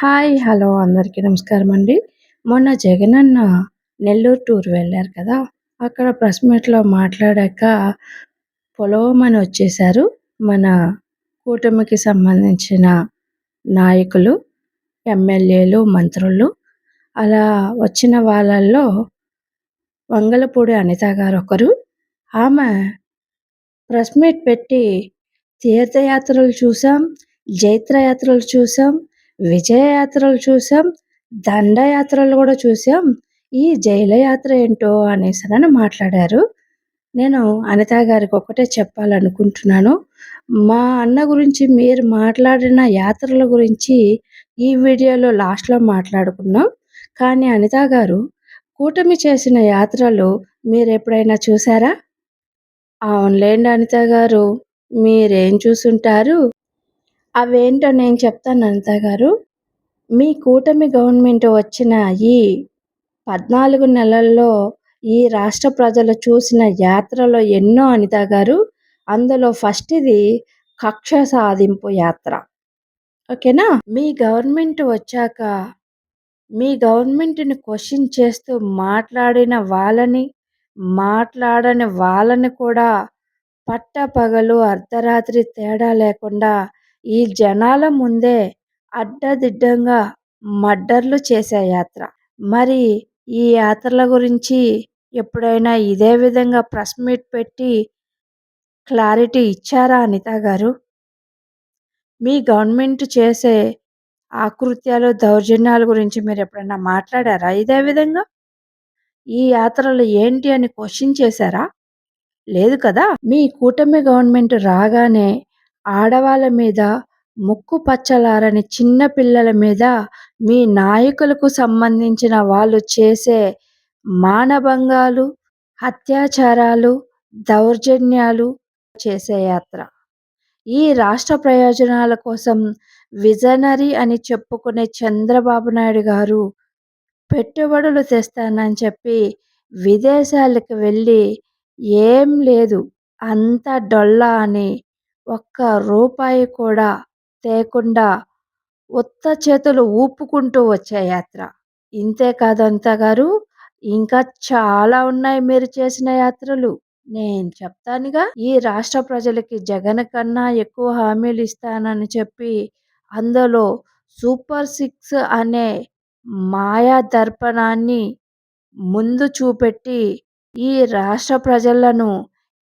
Hi! Hello! అందరికీ నమస్కారం అండి. మొన్న జగనన్న నెల్లూరు టూర్ వెళ్ళారు కదా! అక్కడ ప్రెస్ మీట్‌లో మాట్లాడాక పొలవమని వచ్చేసారు మన కూటమికి సంబంధించిన నాయకులు, ఎమ్మెల్యేలు, మంత్రులు. అలా వచ్చిన వాళ్ళల్లో వంగలపూడి అనిత గారు ఒకరు. ఆమె ప్రెస్ మీట్ పెట్టి తీర్థయాత్రలు చూసాం, జైత్రయాత్రలు చూసాం, విజయయాత్రలు చూసాం, దండయాత్రలు కూడా చూసాం. ఈ జైలయాత్ర ఏంటో అనేసి అని మాట్లాడారు. నేను అనిత గారికి ఒకటే చెప్పాలనుకుంటున్నాను. మా అన్న గురించి మీరు మాట్లాడిన యాత్రల గురించి ఈ వీడియోలో లాస్ట్‌లో మాట్లాడుకున్నాం కానీ అనిత గారు కూటమి చేసిన యాత్రలు మీరు ఎప్పుడైనా చూసారా? అవునులేండి అనిత గారు. మీరేం చూసుంటారు? అవేంటో నేను చెప్తాను అనిత గారు. మీ కూటమి గవర్నమెంట్ వచ్చిన ఈ 14 నెలల్లో ఈ రాష్ట్ర ప్రజలు చూసిన యాత్రలో ఎన్నో అనిత గారు. అందులో ఫస్ట్ ఇది కక్ష సాధింపు యాత్ర. ఓకేనా? మీ గవర్నమెంట్ వచ్చాక మీ గవర్నమెంట్‌ని క్వశ్చన్ చేస్తూ మాట్లాడిన వాళ్ళని, మాట్లాడని వాళ్ళని కూడా పట్టపగలు, అర్ధరాత్రి తేడా లేకుండా ఈ జనాల ముందే అడ్డదిడ్డంగా మర్డర్‌లు చేసే యాత్ర. మరి ఈ యాత్రల గురించి ఎప్పుడైనా ఇదే విధంగా ప్రెస్ మీట్ పెట్టి క్లారిటీ ఇచ్చారా అనిత గారు? మీ గవర్నమెంట్ చేసే ఆకృత్యాలు, దౌర్జన్యాల గురించి మీరు ఎప్పుడైనా మాట్లాడారా ఇదే విధంగా? ఈ యాత్రలు ఏంటి అని క్వశ్చన్ చేశారా? లేదు కదా! మీ కూటమి గవర్నమెంట్ రాగానే ఆడవాళ్ళ మీద, ముక్కు పచ్చలారని చిన్న పిల్లల మీద మీ నాయకులకు సంబంధించిన వాళ్ళు చేసే మానభంగాలు, అత్యాచారాలు, దౌర్జన్యాలు చేసే యాత్ర. ఈ రాష్ట్ర ప్రయోజనాల కోసం విజనరీ అని చెప్పుకునే చంద్రబాబు నాయుడు గారు పెట్టుబడులు తెస్తానని చెప్పి విదేశాలకు వెళ్ళి ఏం లేదు అంతా డొల్ల అని ఒక్క రూపాయి కూడా తేకుండా ఉత్త చేతులు ఊపుకుంటూ వచ్చే యాత్ర. ఇంతే కాదు అనిత గారు. ఇంకా చాలా ఉన్నాయి మీరు చేసిన యాత్రలు. నేను చెప్తానుగా. ఈ రాష్ట్ర ప్రజలకి జగన్ కన్నా ఎక్కువ హామీలు ఇస్తానని చెప్పి అందులో సూపర్ సిక్స్ అనే మాయా దర్పణాన్ని ముందు చూపెట్టి ఈ రాష్ట్ర ప్రజలను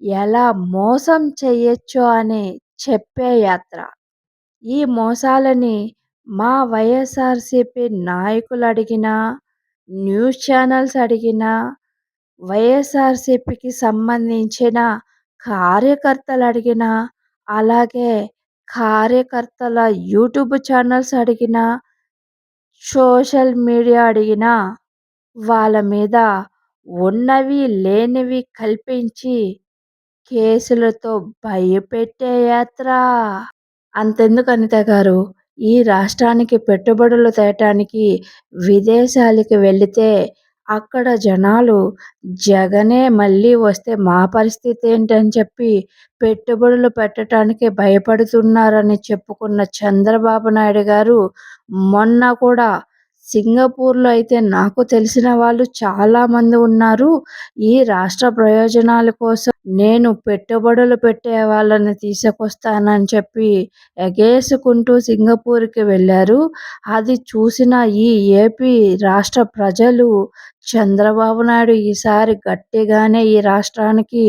ఎలా మోసం చేయొచ్చో అని చెప్పే యాత్ర. ఈ మోసాలని మా వైఎస్ఆర్‌సీపీ నాయకులు అడిగినా, న్యూస్ ఛానల్స్ అడిగినా, వైఎస్ఆర్‌సీపీకి సంబంధించిన కార్యకర్తలు అడిగినా, అలాగే కార్యకర్తల యూట్యూబ్ ఛానల్స్ అడిగినా, సోషల్ మీడియా అడిగినా వాళ్ళ మీద ఉన్నవి లేనివి కల్పించి కేసులతో భయపెట్టే యాత్ర. అంతెందుకు అనిత గారు. ఈ రాష్ట్రానికి పెట్టుబడులు తేటానికి విదేశాలకి వెళితే అక్కడ జనాలు జగనే మళ్ళీ వస్తే మా పరిస్థితి ఏంటని చెప్పి పెట్టుబడులు పెట్టటానికి భయపడుతున్నారని చెప్పుకున్న చంద్రబాబు నాయుడు గారు మొన్న కూడా సింగపూర్‌లో అయితే నాకు తెలిసిన వాళ్ళు చాలా మంది ఉన్నారు. ఈ రాష్ట్ర ప్రయోజనాల కోసం నేను పెట్టుబడులు పెట్టే వాళ్ళని తీసుకొస్తానని చెప్పి ఎగేసుకుంటూ సింగపూర్‌కి వెళ్ళారు అది చూసిన ఈ ఏపీ రాష్ట్ర ప్రజలు చంద్రబాబు నాయుడు ఈసారి గట్టిగానే ఈ రాష్ట్రానికి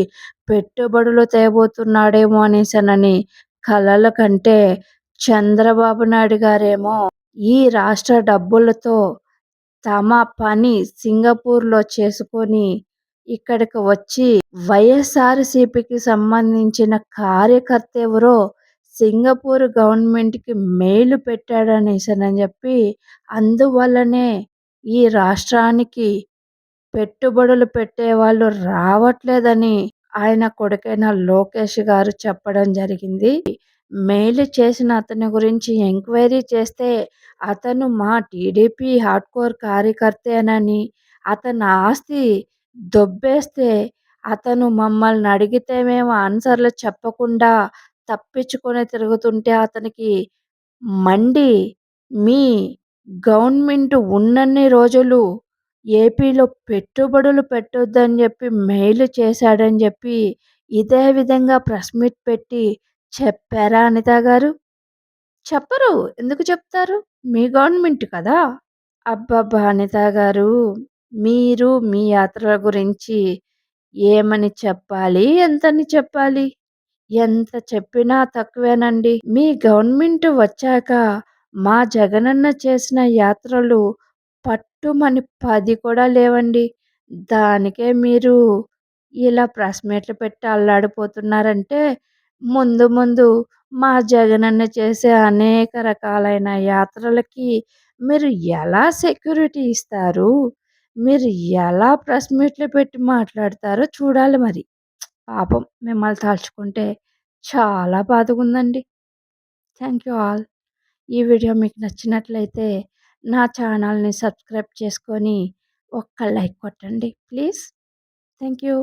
పెట్టుబడులు తేబోతున్నాడేమో అనేసనని కలల కంటే చంద్రబాబు నాయుడు గారేమో ఈ రాష్ట్ర డబ్బులతో తమ పని సింగపూర్‌లో చేసుకొని ఇక్కడికి వచ్చి వైఎస్ఆర్‌సీపీకి సంబంధించిన కార్యకర్త ఎవరో సింగపూర్ గవర్నమెంట్‌కి మెయిల్ పెట్టాడనేసనని చెప్పి అందువల్లనే ఈ రాష్ట్రానికి పెట్టుబడులు పెట్టేవాళ్ళు రావట్లేదని ఆయన కొడుకైన లోకేష్ గారు చెప్పడం జరిగింది. మెయిల్ చేసిన అతని గురించి ఎంక్వైరీ చేస్తే అతను మా టీడీపీ హార్డ్‌కోర్ కార్యకర్తేనని, అతని ఆస్తి దొబ్బేస్తే అతను మమ్మల్ని అడిగితే మేము ఆన్సర్లు చెప్పకుండా తప్పించుకొని తిరుగుతుంటే అతనికి మండి మీ గవర్నమెంట్ ఉన్నన్ని రోజులు ఏపీలో పెట్టుబడులు పెట్టొద్దని చెప్పి మెయిల్ చేశాడని చెప్పి ఇదే విధంగా ప్రెస్ మీట్ పెట్టి చెప్పారా అనిత గారు? చెప్పరు. ఎందుకు చెప్తారు? మీ గవర్నమెంట్ కదా. అబ్బబ్బా అనిత గారు మీరు మీ యాత్రల గురించి ఏమని చెప్పాలి? ఎంతని చెప్పాలి? ఎంత చెప్పినా తక్కువేనండి. మీ గవర్నమెంట్ వచ్చాక మా జగనన్న చేసిన యాత్రలు పట్టుమని పది కూడా లేవండి. దానికే మీరు ఇలా ప్రెస్ మీట్లు పెట్టి అల్లాడిపోతున్నారంటే ముందు ముందు మా జగనన్న చేసే అనేక రకాలైన యాత్రలకి మీరు ఎలా సెక్యూరిటీ ఇస్తారు? మీరు ఎలా ప్రెస్ మీట్లు పెట్టి మాట్లాడతారో చూడాలి మరి. పాపం మిమ్మల్ని తలుచుకుంటే చాలా బాధగుందండి. Thank you all. ఈ వీడియో మీకు నచ్చినట్లయితే నా ఛానల్ని సబ్స్క్రైబ్ చేసుకొని ఒక్క లైక్ కొట్టండి ప్లీజ్. Thank you.